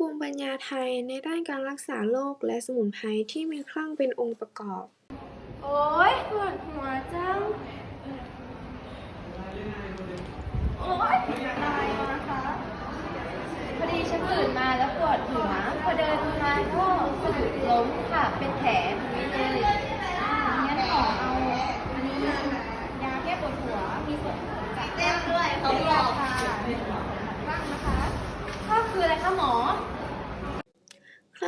ภูมิปัญญาไทยในด้านการรักษาโรคและสมุนไพรที่มีคลั่งเป็นองค์ประกอบ โอ๊ยปวดหัวจัง โอ๊ยตายมาคะ พอดีฉันตื่นมาแล้วปวดหัว พอเดินมาก็สะดุดล้มค่ะ เป็นแผลตรงนี้เลยงั้นขอเอาอันนี้ยาแก้ปวดหัว มีส่วนจากแก้มด้วยเขาบอกค่ะบ้างนะคะก็คืออะไรคะหมอ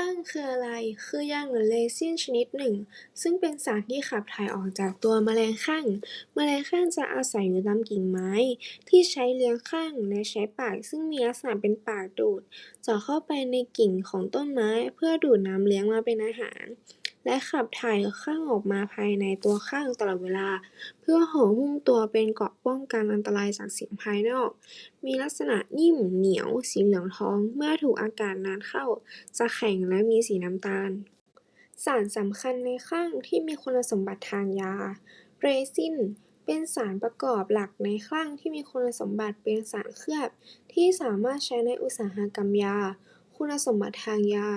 างคืออะไร คือยางหรือเรซินชนิดหนึ่ง ซึ่งเป็นสารที่ขับถ่ายออกจากตัวแมลงค้าง แมลงค้างจะอาศัยอยู่ตามกิ่งไม้ ที่ใช้เลี้ยงค้างและใช้ปากซึ่งมีลักษณะเป็นปากดูด เจาะเข้าไปในกิ่งของต้นไม้ เพื่อดูดน้ำเลี้ยงมาเป็นอาหาร และขับถ่ายคลั่งออกมาภายในตัวคลั่งตลอดเวลา เพื่อห่อหุ้มตัวเป็นเกราะป้องกันอันตรายจากสิ่งภายนอก มีลักษณะนิ่ม เหนียว สีเหลืองทอง เมื่อถูกอากาศนานเข้า จะแข็งและมีสีน้ำตาล สารสำคัญในคลั่งที่มีคุณสมบัติทางยา เรซินเป็นสารประกอบหลักในคลั่งที่มีคุณสมบัติเป็นสารเคลือบ ที่สามารถใช้ในอุตสาหกรรมยา คุณสมบัติทางยา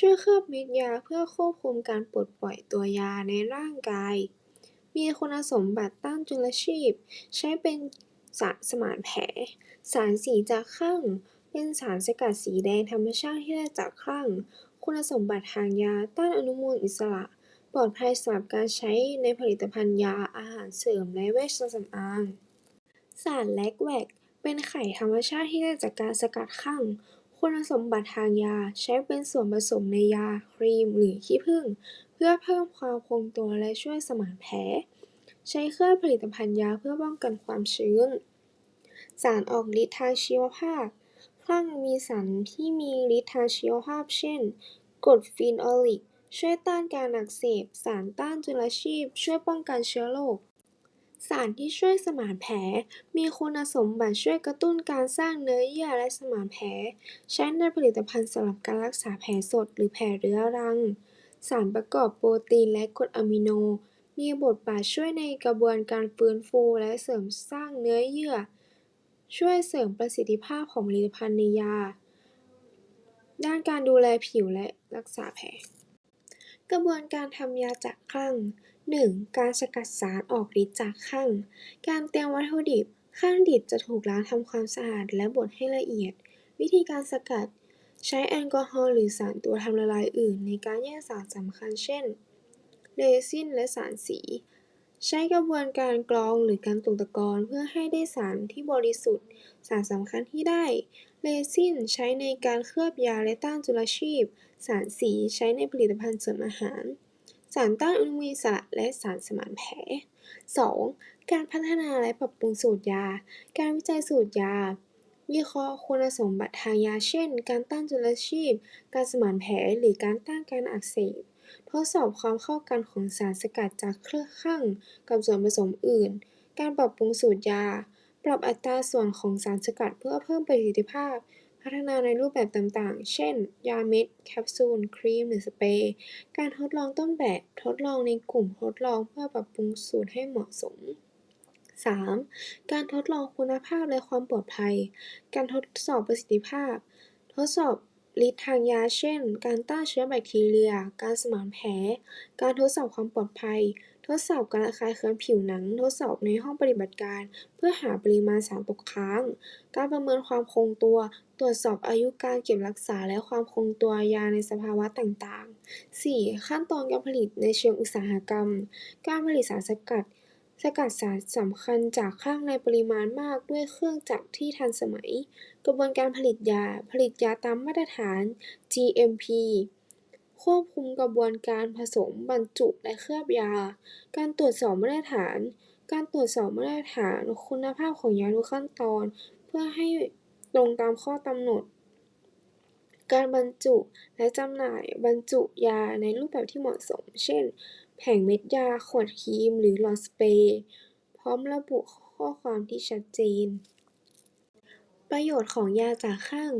ช่วยเคลือบเม็ดยาเพื่อควบคุมการปลดปล่อยตัวยาในร่างกาย มีคุณสมบัติต้านจุลชีพ ใช้เป็นสารสมานแผล สารสีจากคลั่ง เป็นสารสกัดสีแดงธรรมชาติที่ได้จากคลั่ง คุณสมบัติทางยาต้านอนุมูลอิสระ ปลอดภัยสำหรับการใช้ในผลิตภัณฑ์ยาอาหารเสริมและเวชสำอาง สารแลกแวกเป็นไข่ธรรมชาติที่ได้จากการสกัดคลั่ง คุณสมบัติทางยาใช้เป็นส่วนผสมในยา ครีม หรือขี้ผึ้ง เพื่อเพิ่มความคงตัวและช่วยสมานแผล ใช้เคลือบผลิตภัณฑ์ยาเพื่อป้องกันความชื้น สารออกฤทธิ์ทางชีวภาพ คลั่งมีสารที่มีฤทธิ์ทางชีวภาพ เช่นกรดฟีนอลิก ช่วยต้านการอักเสบ สารต้านจุลชีพ ช่วยป้องกันเชื้อโรค สารที่ช่วยสมานแผลมีคุณสมบัติช่วยกระตุ้นการสร้างเนื้อเยื่อและสมานแผล ใช้ในผลิตภัณฑ์สำหรับการรักษาแผลสดหรือแผลเรื้อรัง สารประกอบโปรตีนและกรดอะมิโน มีบทบาทช่วยในกระบวนการฟื้นฟูและเสริมสร้างเนื้อเยื่อ ช่วยเสริมประสิทธิภาพของผลิตภัณฑ์ในยา ด้านการดูแลผิวและรักษาแผล กระบวนการทำยาจากคลั่ง 1. การสกัดสารออกฤทธิ์จากคลั่ง การเตรียมวัตถุดิบคลั่งดิบจะถูกล้างทำความสะอาดและบดให้ละเอียด วิธีการสกัด ใช้แอลกอฮอล์หรือสารตัวทำละลายอื่นในการแยกสารสำคัญ เช่น เรซินและสารสี ใช้กระบวนการกรองหรือการตกตะกอนเพื่อให้ได้สารที่บริสุทธิ์ สารสำคัญที่ได้ เรซินใช้ในการเคลือบยาและต้านจุลชีพ สารสีใช้ในผลิตภัณฑ์เสริมอาหาร สารต้านอนุมูลอิสระและสารสมานแผล 2. การพัฒนาและปรับปรุงสูตรยา การวิจัยสูตรยา วิเคราะห์คุณสมบัติทางยาเช่น การต้านจุลชีพ การสมานแผลหรือการต้านการอักเสบ ทดสอบความเข้ากันของสารสกัดจากเครื่องคลั่งกับส่วนผสมอื่น การปรับปรุงสูตรยา ปรับอัตราส่วนของสารสกัดเพื่อเพิ่มประสิทธิภาพ พัฒนาในรูปแบบต่าง ๆ เช่น ยาเม็ด แคปซูล ครีม หรือสเปรย์ การทดลองต้นแบบ ทดลองในกลุ่มทดลองเพื่อปรับปรุงสูตรให้เหมาะสม 3. การทดลองคุณภาพและความปลอดภัย การทดสอบประสิทธิภาพ ทดสอบ ฤทธิ์ทางยาเช่น การต้านเชื้อแบคทีเรีย การสมานแผล การทดสอบความปลอดภัย ทดสอบการระคายเคืองผิวหนัง ทดสอบในห้องปฏิบัติการ เพื่อหาปริมาณสารตกค้าง การประเมินความคงตัว ตรวจสอบอายุการเก็บรักษาและความคงตัวยาในสภาวะต่างๆ 4. ขั้นตอนการผลิตในเชิงอุตสาหกรรม การผลิตสารสกัด สกัดสารสำคัญจากคลั่งในปริมาณมากด้วยเครื่องจักรที่ทันสมัย กระบวนการผลิตยา ผลิตยาตามมาตรฐาน GMP ควบคุมกระบวนการผสมบรรจุและเคลือบยา การตรวจสอบมาตรฐาน การตรวจสอบมาตรฐานคุณภาพของยาทุกขั้นตอน เพื่อให้ตรงตามข้อกำหนด การบรรจุและจำหน่ายบรรจุยาในรูปแบบที่เหมาะสม เช่น แผงเม็ดยา ขวดครีม หรือหลอดสเปรย์ พร้อมระบุข้อความที่ชัดเจน ประโยชน์ของยาจากคลั่ง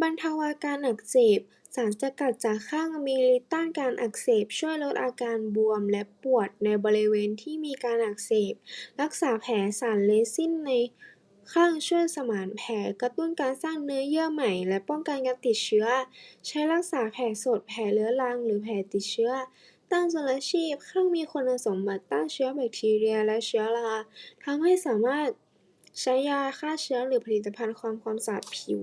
บรรเทาอาการอักเสบ สารสกัดจากคลั่งมีฤทธิ์ต้านการอักเสบ ช่วยลดอาการบวมและปวดในบริเวณที่มีการอักเสบ รักษาแผลสารเรซินในคลั่งช่วยสมานแผลกระตุ้นการสร้างเนื้อเยื่อใหม่ และป้องกันการติดเชื้อ ใช้รักษาแผลสด แผลเรื้อรัง หรือแผลติดเชื้อ ต้านจุลชีพคลั่งมีคุณสมบัติต้านเชื้อแบคทีเรียและเชื้อรา ทำให้สามารถใช้ยาฆ่าเชื้อหรือผลิตภัณฑ์ทำความสะอาดผิว